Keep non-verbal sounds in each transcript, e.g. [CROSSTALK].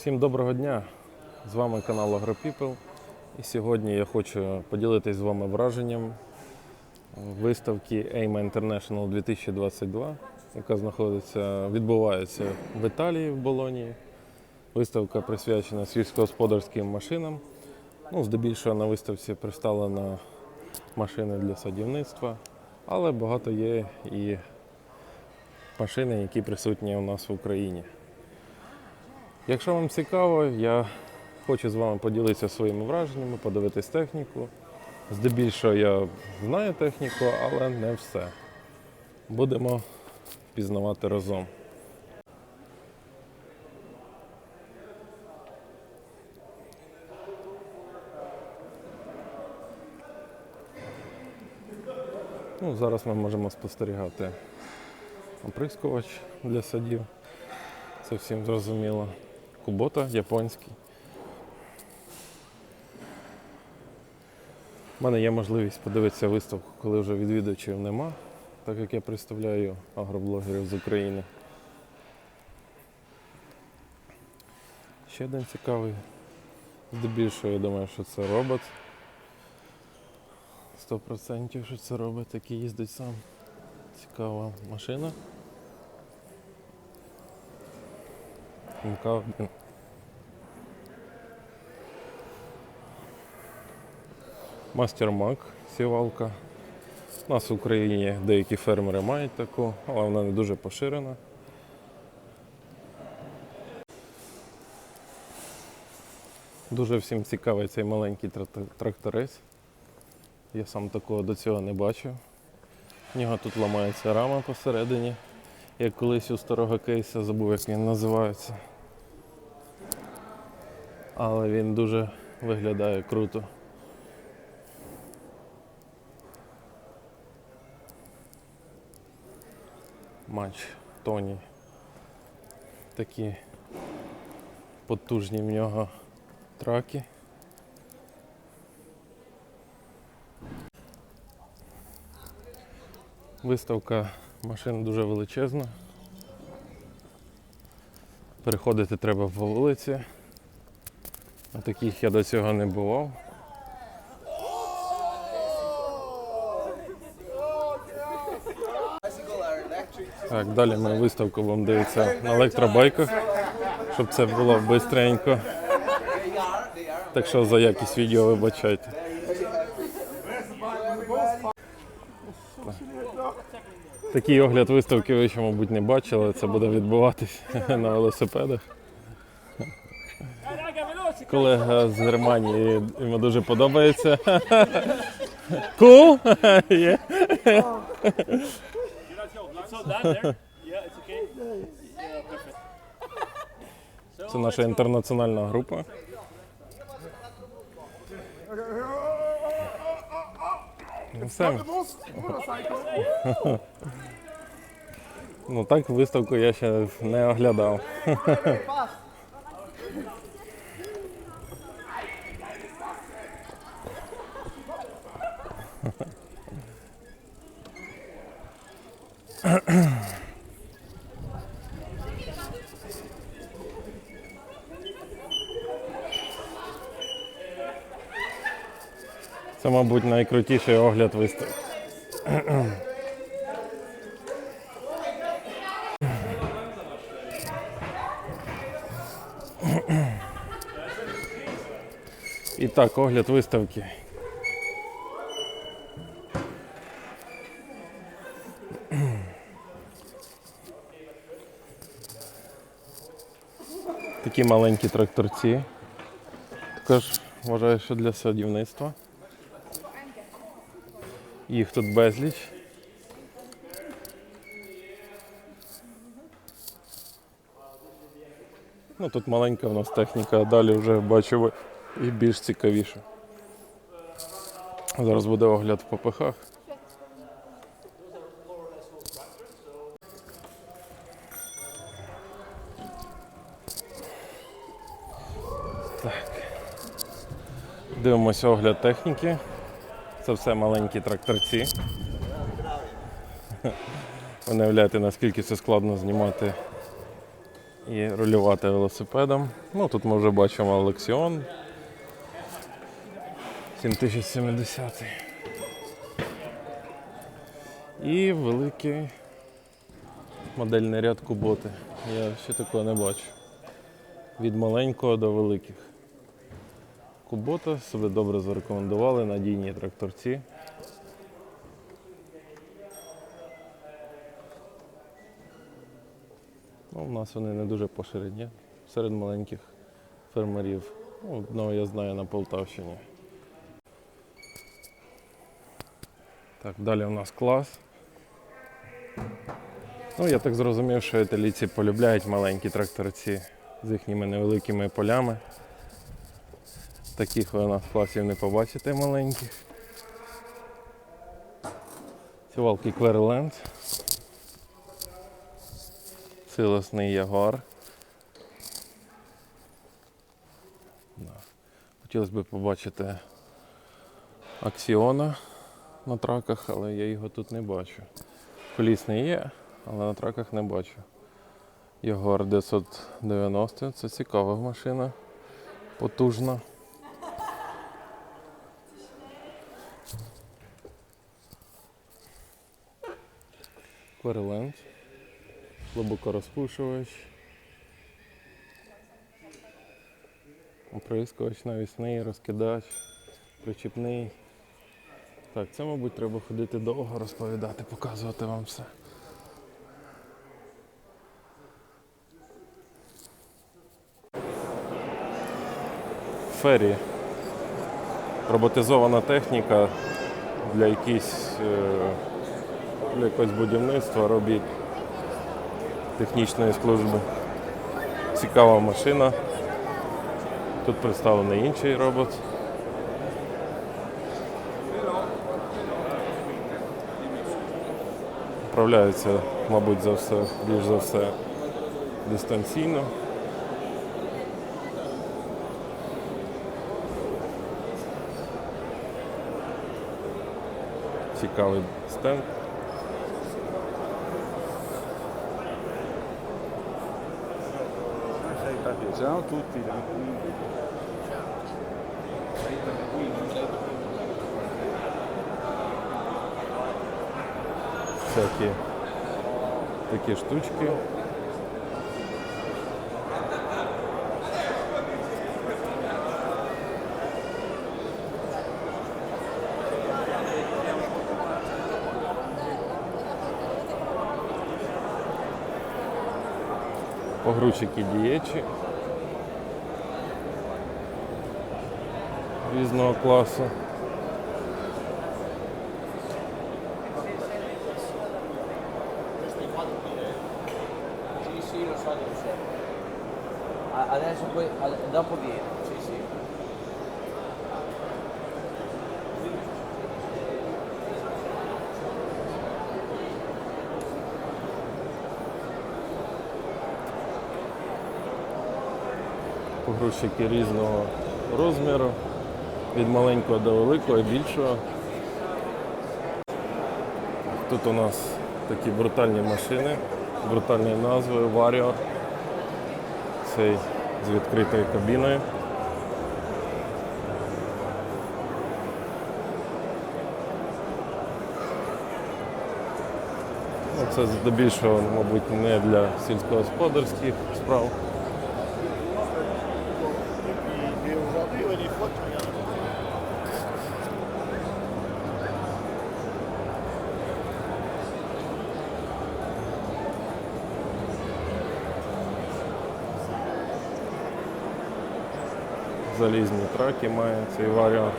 Всім доброго дня! З вами канал AgroPeople. І сьогодні я хочу поділитись з вами враженням виставки AIMA International 2022, яка знаходиться, відбувається в Італії в Болонії. Виставка присвячена сільськогосподарським машинам. Ну, здебільшого на виставці представлено машини для садівництва, але багато є і машини, які присутні у нас в Україні. Якщо вам цікаво, я хочу з вами поділитися своїми враженнями, подивитись техніку. Здебільшого я знаю техніку, але не все. Будемо пізнавати разом. Ну, зараз ми можемо спостерігати оприскувач для садів. Це всім зрозуміло. Кубота японський. У мене є можливість подивитися виставку, коли вже відвідувачів нема, так як я представляю агроблогерів з України. Ще один цікавий. Здебільшого я думаю, що це робот. 100% що це робот, який їздить сам. Цікава машина. МК-1. Мастер Мак сівалка. У нас в Україні деякі фермери мають таку, але вона не дуже поширена. Дуже всім цікавий цей маленький тракторець. Я сам такого до цього не бачив. У нього тут ламається рама посередині, як колись у старого кейса, забув, як він називається. Але він дуже виглядає круто. Матч Тоні. Такі потужні в нього траки. Виставка машин дуже величезна. Переходити треба по вулиці. На таких я до цього не бував. Так, далі ми виставку будемо дивитися на електробайках, щоб це було швидко. Так що за якість відео вибачайте. Такий огляд виставки ви ще, мабуть, не бачили. Це буде відбуватись [LAUGHS] на велосипедах. Колега з Германії йому дуже подобається. Cool? Це наша інтернаціональна група. Ну. Ну так виставку я ще не оглядав. Це, мабуть, найкрутіший огляд виставки. І так, огляд виставки. Такі маленькі тракторці. Також вважаю, що для садівництва. Їх тут безліч. Ну тут маленька в нас техніка, а далі вже бачу і більш цікавіше. Зараз буде огляд в попихах. Так. Дивимося огляд техніки. Це все маленькі тракторці. Ви [LAUGHS] уявляєте, наскільки це складно знімати і рулювати велосипедом. Ну, тут ми вже бачимо Lexion 7070. І великий модельний ряд куботи. Я ще такого не бачу. Від маленького до великих. Кубота себе добре зарекомендували, надійні тракторці. Ну, у нас вони не дуже поширені серед маленьких фермерів. Ну, одного я знаю на Полтавщині. Так, далі у нас клас. Ну, я так зрозумів, що італійці полюбляють маленькі тракторці з їхніми невеликими полями. Таких ви у нас класів не побачите маленьких. Сівалки Queryland. Силосний ягуар. Хотілося б побачити Аксіона на траках, але я його тут не бачу. Колісний є, але на траках не бачу. Ягуар 990 це цікава машина, потужна. Queryland, глибокорозпушувач, оприскувач навісний, розкидач, причіпний. Так, це, мабуть, треба ходити довго розповідати, показувати вам все. Фері. Роботизована техніка для якісь, е, якогось будівництва робіт технічної служби. Цікава машина. Тут представлений інший робот. Управляється, мабуть, за все, більш за все дистанційно. Цікавий стенд. Ciao a tutti. всякі такі штучки. Погрузчики дієчі різного класу. Adesso poi, dopo viene, sì, sì. погрузчики різного розміру, від маленького до великого більшого. Тут у нас такі брутальні машини, з брутальною назвою Warrior. Цей з відкритою кабіною. Ну, Це здебільшого, мабуть, не для сільськогосподарських справ. Залізні траки має цей варіант.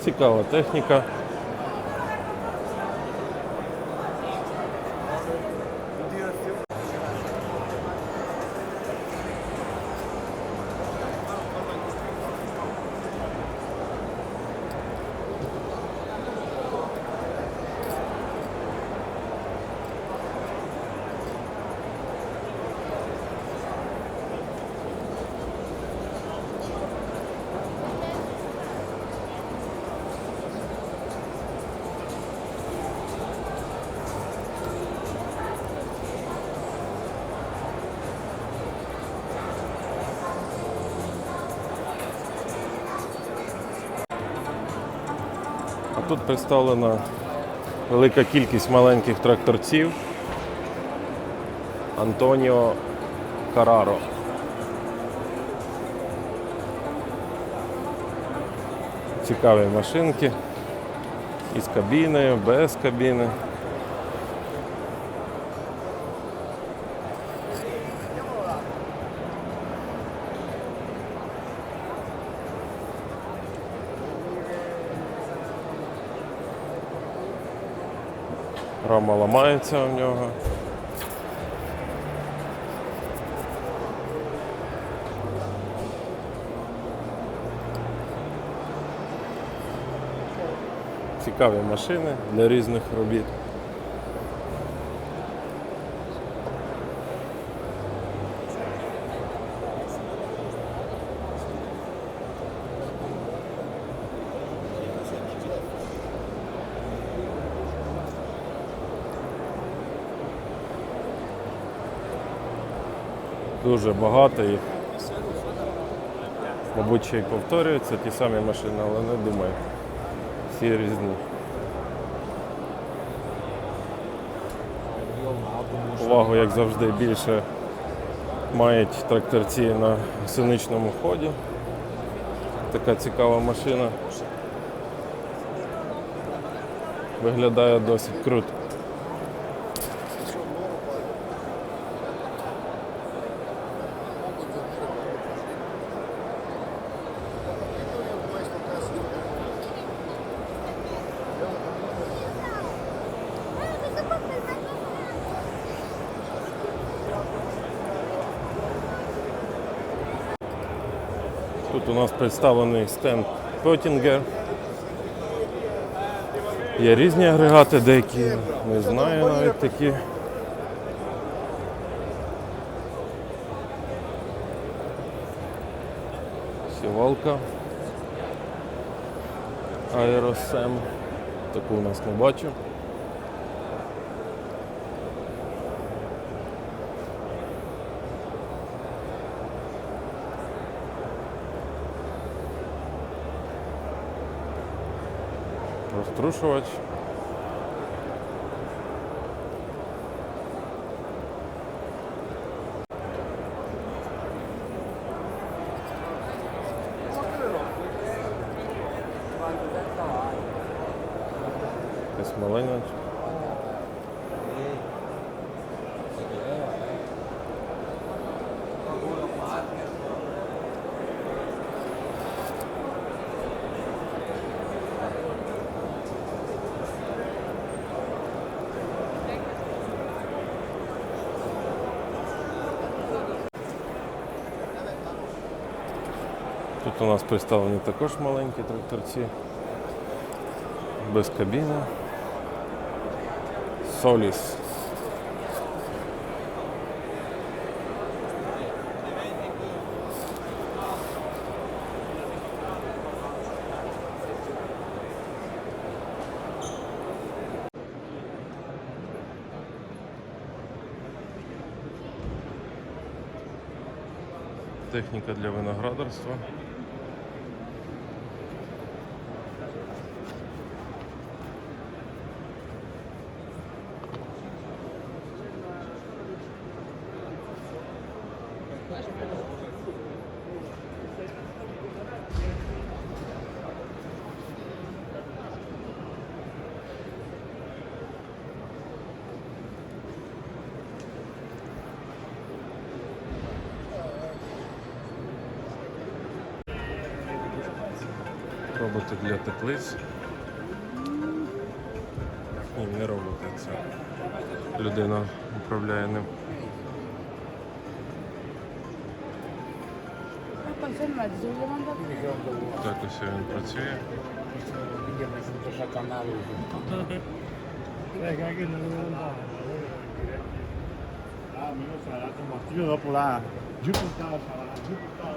Цікава техніка. Тут представлена велика кількість маленьких тракторців. Антоніо Караро. Цікаві машинки. Із кабіною, без кабіни. Рама ламається у нього. Цікаві машини для різних робіт. Дуже багато їх. Мабуть, ще й повторюються ті самі машини, але не думаю. Всі різні. Увагу, як завжди, більше мають тракторці на синичному ході. Така цікава машина. Виглядає досить круто. Представлений стенд Pöttinger. Є різні агрегати, деякі не знаю навіть такі. Сівалка. Аеросем. Таку у нас не бачу. притрушувач. Десь маленький. Тут у нас представлені також маленькі тракторці. Без кабіни. Соліс. Техніка для виноградарства. Роботи для теплиць. Ні, не роботи, це людина управляє ним. Так ось він працює. Io dopo là, giù portava sarà, giù portava, giù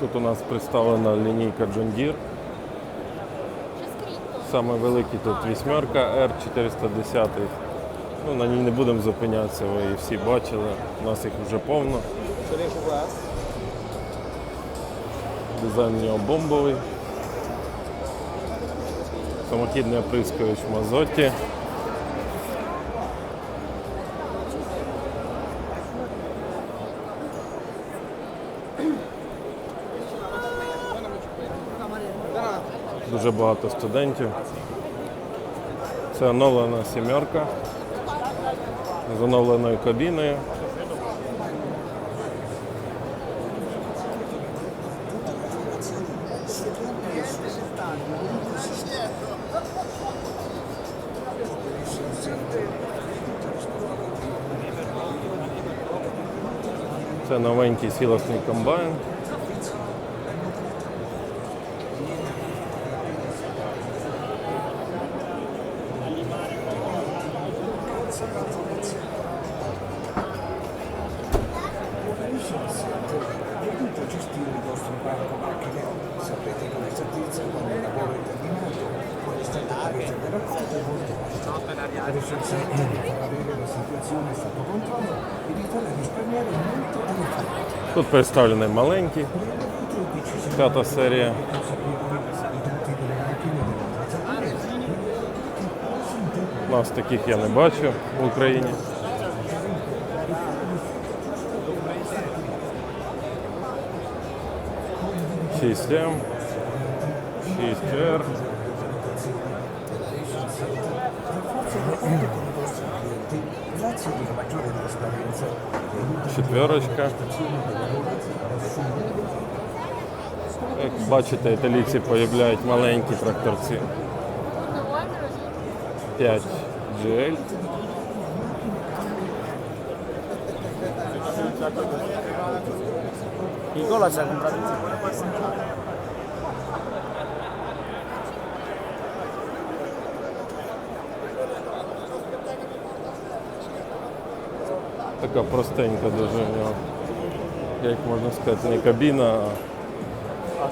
Тут у нас представлена лінійка John Deere. Саме великий тут вісьмерка R410. Ну, на ній не будемо зупинятися, ви її всі бачили. У нас їх вже повно. Дизайн нього бомбовий. Самохідний оприскувач в мазоті. Дуже багато студентів. Це оновлена сімерка з оновленою кабіною. Це новенький сілосний комбайн. E. Тут представлений маленький, п'ята серія. E нас таких я не бачу в Україні. Шість М, 6 Р, четверочка. Як бачите, італійці полюбляють маленькі тракторці. 5 GL. Nicola si è comprato Така простенька дуже в нього. Як можна сказати, не кабіна, а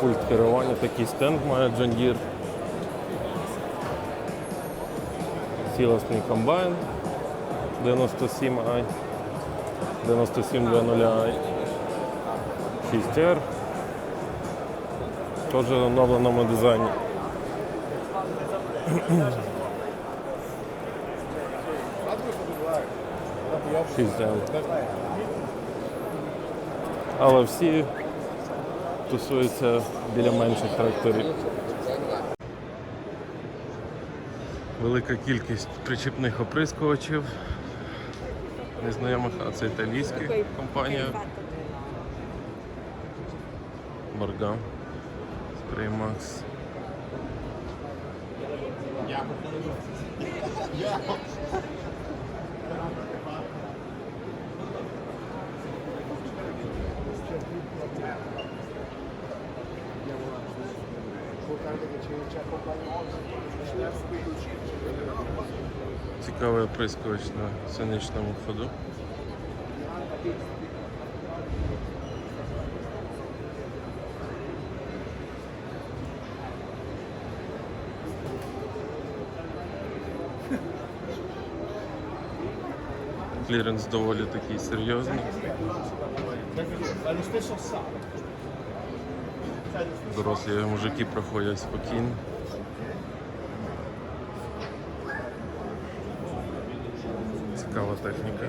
пульт керування. Такий стенд має John Deere. Сілосний комбайн 97i, 9720i, 6R. Теж в оновленому дизайні. Шість м Але всі тусуються біля менших тракторів. Велика кількість причіпних оприскувачів. Незнайомих, а це італійська компанія. Барган. Спреймакс. Цікавий оприскувач на синичному ходу. Кліренс доволі такий серйозний. Дорослі мужики проходять спокійно. Цікава техніка.